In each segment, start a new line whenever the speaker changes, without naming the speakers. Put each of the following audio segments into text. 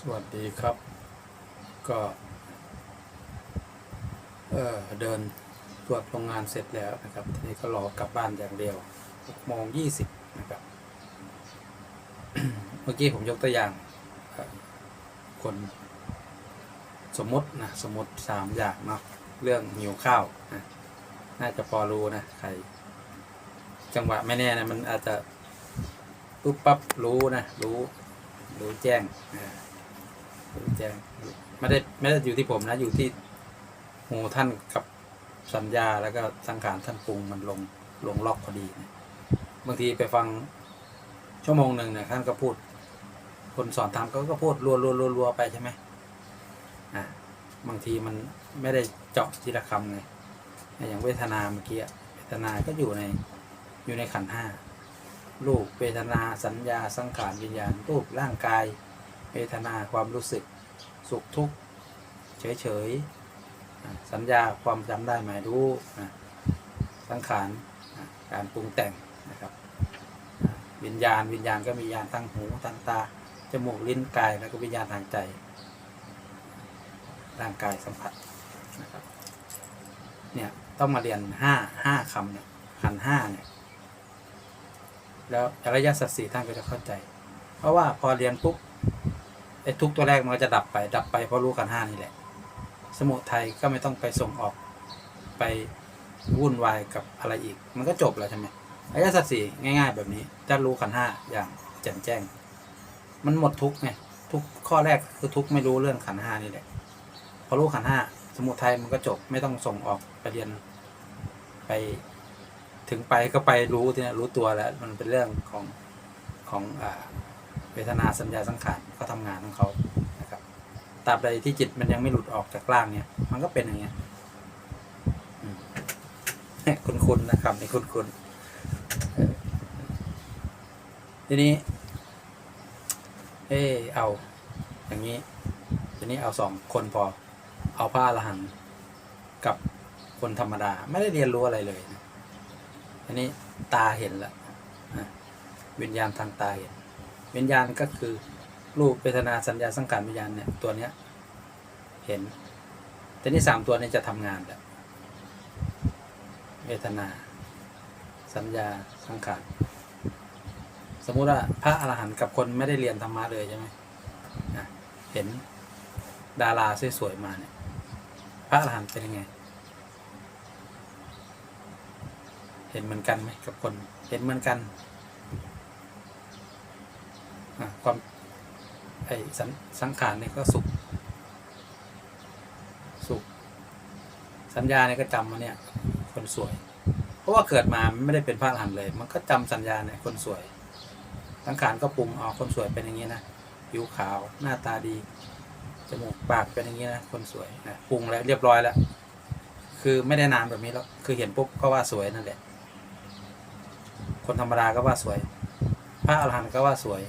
สวัสดีครับ ก็เออเดินตรวจโรงงานเสร็จแล้วนะครับ ทีนี้ก็รอกลับบ้านอย่างเดียว6โมง20นะครับ เมื่อกี้ผมยกตัวอย่าง คนสมมตินะสมมติสามอย่างเนาะเรื่องหิวข้าวนะน่าจะพอรู้นะใคร จังหวะไม่แน่นะมันอาจจะปุ๊บปั๊บรู้นะรู้รู้แจ้ง แจ้งไม่ได้ไม่ได้อยู่ที่ผมนะ อยู่ที่หูท่านกับสัญญาแล้วก็สังขารท่านปรุงมันลงลงล็อกพอดีนะบางทีไปฟังชั่วโมงหนึ่งเนี่ยท่านก็พูด คนสอนทำเขาก็พูดรัวรัวรัวรัวไปใช่ไหมอ่าบางทีมันไม่ได้เจาะทีละคำไงอย่างเวทนาเมื่อกี้เวทนาก็อยู่ในอยู่ในขันห้ารูปเวทนาสัญญาสังขารวิญญาณรูปร่างกาย เวทนาความรู้สึกสุขทุกข์เฉยเฉยๆสัญญาความจำได้หมายรู้สังขารการปรุงแต่งนะครับวิญญาณวิญญาณก็มีญาณทางหูทางตาจมูกลิ้นกายแล้วก็วิญญาณทางใจร่างกายสัมผัสนะครับเนี่ยต้องมาเรียนห้าห้าคำเนี่ยขันห้าเนี่ยแล้วอริยสัจสี่ท่านก็จะเข้าใจ เพราะว่าพอเรียนปุ๊บ ไอ้ทุกตัวแรกมันก็จะดับไปดับไปเพราะรู้ขันห้านี่แหละ สมุทัยก็ไม่ต้องไปส่งออกไปวุ่นวายกับอะไรอีก มันก็จบแล้วใช่ไหมอริยสัจสี่ง่าย ๆ แบบนี้ถ้ารู้ขันห้าอย่างแจ่มแจ้ง มันหมดทุกไงทุกข้อแรกคือทุกไม่รู้เรื่องขันห้านี่แหละพอรู้ขันห้าสมุทัยมันก็จบไม่ต้องส่งออกไปเรียนไปถึงไปก็ไปรู้ที่นะรู้ตัวแล้ว มันเป็นเรื่องของของอ่าเวทนาสัญญาสังขาร ก็ทำงานของเขานะครับตราบใดที่จิตมันยังไม่หลุดออกจากร่างเนี่ย มันก็เป็นอย่างเงี้ยคุณคุณนะครับในคุณคุณทีนี้ เออเอา อย่างนี้ ทีนี้เอาสองคนพอ เอาพระอรหันกับคนธรรมดา ไม่ได้เรียนรู้อะไรเลยนะอันนี้ตาเห็นละวิญญาณทางตาเห็น วิญญาณก็คือ รูปเวทนาสัญญาสังขารวิญญาณเนี่ยตัวเนี้ยเห็น แต่นี่สามตัวนี้จะทำงานแล้วเวทนา สัญญาสังขารสมมุติว่าพระอรหันต์กับคนไม่ได้เรียนธรรมะเลยใช่ไหมเห็นดาราสวยๆมาเนี่ยพระอรหันต์เป็นยังไง เห็นเหมือนกันไหมกับคน เห็นเหมือนกันความ ไอ้สังสังขารเนี่ยก็สุข สุข สัญญาเนี่ยก็จำมาเนี่ย คนสวย เพราะว่าเกิดมาไม่ได้เป็นพระอรหันต์เลย มันก็จำสัญญาเนี่ยคนสวย สังขารก็ปรุงเอาคนสวยเป็นอย่างนี้นะผิวขาวหน้าตาดีจมูกปากเป็นอย่างนี้นะคนสวยนะปรุงแล้วเรียบร้อยแล้ว คือไม่ได้นานแบบนี้แล้วคือเห็นปุ๊บก็ว่าสวยนั่นแหละ คนธรรมดาก็ว่าสวย พระอรหันต์ก็ว่าสวย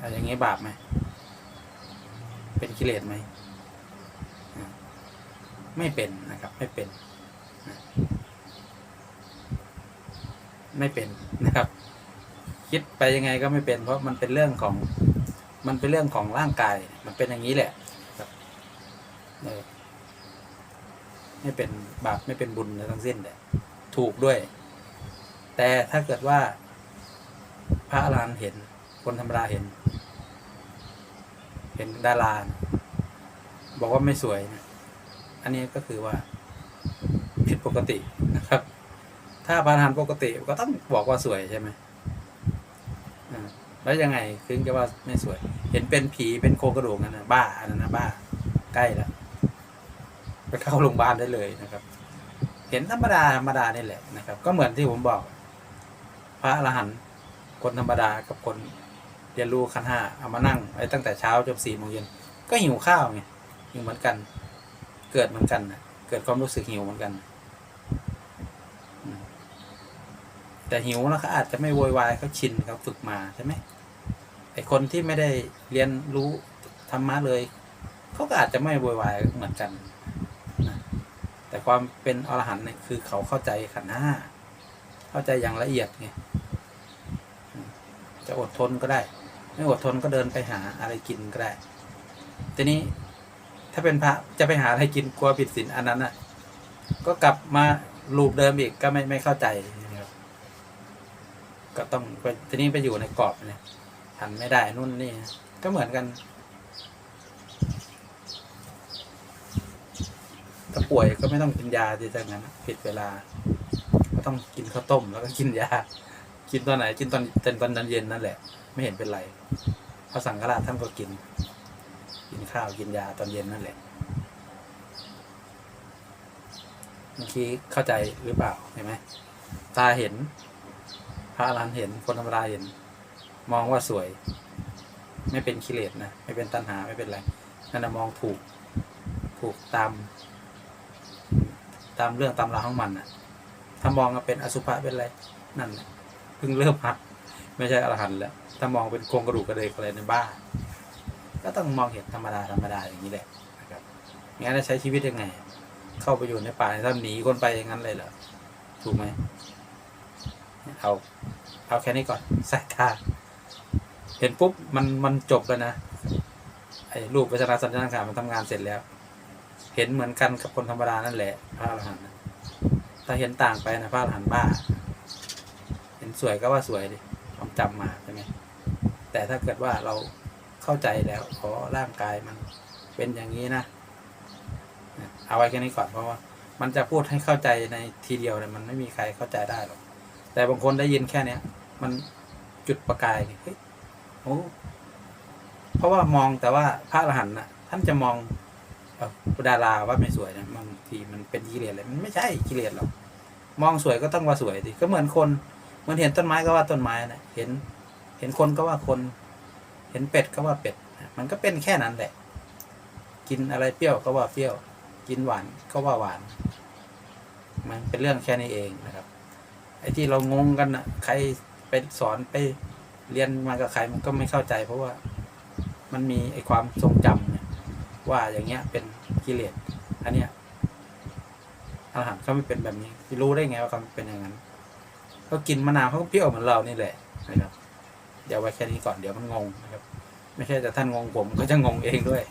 อะอย่างนี้บาปไหม เป็นกิเลสไหม ไม่เป็นนะครับ ไม่เป็น ไม่เป็นนะครับ คิดไปยังไงก็ไม่เป็น เพราะมันเป็นเรื่องของ มันเป็นเรื่องของร่างกาย มันเป็นอย่างนี้แหละครับไม่เป็นบาปไม่เป็นบุญเลยทั้งสิ้นเลยถูกด้วย แต่ถ้าเกิดว่า พระอรหันต์เห็น คนธรรมดาเห็น เห็นดาราบอกว่าไม่สวยนะอันนี้ก็คือว่า ผิดปกตินะครับ ถ้าพระอรหันปกติก็ต้องบอกว่าสวยใช่ไหมแล้วยังไงถึงจะว่าไม่สวย เห็นเป็นผีเป็นโครงกระดูกนั่นนะบ้าอันนั้นนะบ้า ใกล้แล้วไปเข้าโรงพยาบาลได้เลยนะครับ เห็นธรรมดาธรรมดานี่แหละนะครับ ก็เหมือนที่ผมบอก พระอรหันต์คนธรรมดากับคน เรียนรู้ขั้นห้าเอามานั่งไว้ตั้งแต่เช้าจนสี่โมงเย็นก็หิวข้าวไงหิวเหมือนกัน เกิดเหมือนกันนะเกิดความรู้สึกหิวเหมือนกัน แต่หิวแล้วเขาอาจจะไม่โวยวายเขาชินเขาฝึกมาใช่ไหมไอคนที่ไม่ได้เรียนรู้ธรรมะเลยเขาก็อาจจะไม่โวยวายเหมือนกันแต่ความเป็นอรหันต์เนี่ยคือเขาเข้าใจขันห้าเข้าใจอย่างละเอียดไงจะอดทนก็ได้ ไม่อดทนก็เดินไปหาอะไรกินก็ได้ทีนี้ถ้าเป็นพระจะไปหาอะไรกินกลัวผิดศีลอันนั้นอะ ก็กลับมาลูปเดิมอีกก็ไม่ไม่เข้าใจนะครับก็ต้องไปทีนี้ไปอยู่ในกรอบเนี่ยหันไม่ได้นู่นนี่ ก็เหมือนกัน ถ้าป่วยก็ไม่ต้องกินยาดีจังนั้นผิดเวลา ก็ต้องกินข้าวต้มแล้วก็กินยา กินตอนไหนกินตอนเต็นตอนเย็นนั่นแหละ ไม่เห็นเป็นไรพระสังฆราชท่านก็กิน กินข้าวกินยาตอนเย็นนั่นแหละเมื่อกี้เข้าใจหรือเปล่าเห็นไหมตาเห็น พระอรหันต์เห็นคนธรรมดาเห็น มองว่าสวย ไม่เป็นกิเลสนะไม่เป็นตัณหาไม่เป็นไรนั่นมองถูกถูกตาม ตามเรื่องตามราวของมันนะถ้ามองว่าเป็นอสุภะเป็นอะไรนั่นแหละ เพิ่งเริ่มหัด ไม่ใช่อรหันต์แล้วถ้ามองเป็นโครงกระดูกกระเดกอะไรในบ้า ก็ต้องมองเห็นธรรมดาธรรมดาอย่างนี้แหละนะครับงั้นจะใช้ชีวิตยังไง เข้าไปอยู่ในป่าในถ้ำหนีคนไปอย่างนั้นเลยเหรอถูกไหมเอาเอาแค่นี้ก่อนใส่ตาเห็นปุ๊บมันมันจบแล้วนะไอ้รูปวัชนาสัญญาณขามันทำงานเสร็จแล้ว เห็นเหมือนกันกับคนธรรมดานั่นแหละพระอรหันต์ถ้าเห็นต่างไปนะพระอรหันต์บ้า สวยก็ว่าสวยดิความจำมาใช่ไหมแต่ถ้าเกิดว่าเราเข้าใจแล้วขอร่างกายมันเป็นอย่างนี้นะ เอาไว้แค่นี้ก่อนเพราะว่า มันจะพูดให้เข้าใจในทีเดียวเนี่ยมันไม่มีใครเข้าใจได้หรอก แต่บางคนได้ยินแค่เนี้ย มันจุดประกายเฮ้ยโอ้เพราะว่ามองแต่ว่าพระอรหันต์น่ะท่านจะมองอดาราว่าไม่สวยนะบางทีมันเป็นกิเลสเลยมันไม่ใช่กิเลสหรอกมองสวยก็ต้องว่าสวยดิก็เหมือนคน มือนเห็นต้นไม้ก็ว่าต้นไม้นะเห็น เห็นคนก็ว่าคน เห็นเป็ดก็ว่าเป็ด มันก็เป็นแค่นั้นแหละ กินอะไรเปรี้ยวก็ว่าเปรี้ยว กินหวานก็ว่าหวาน มันเป็นเรื่องแค่นี้เองนะครับ ไอ้ที่เรางงกันนะใครไปสอนไปเรียนมากับใครมันก็ไม่เข้าใจ เพราะว่ามันมีไอ้ความทรงจำเนี่ยว่าอย่างเงี้ยเป็นกิเลสอันเนี้ยอาหารเขาไม่เป็นแบบนี้รู้ได้ไงว่าเขาเป็นอย่างนั้น เขากินมะนาวเขาก็เปรี้ยวเหมือนเรานี่แหละนะครับ เดี๋ยวไว้แค่นี้ก่อนเดี๋ยวมันงงนะครับ ไม่ใช่แต่ท่านงงผมก็จะงงเองด้วย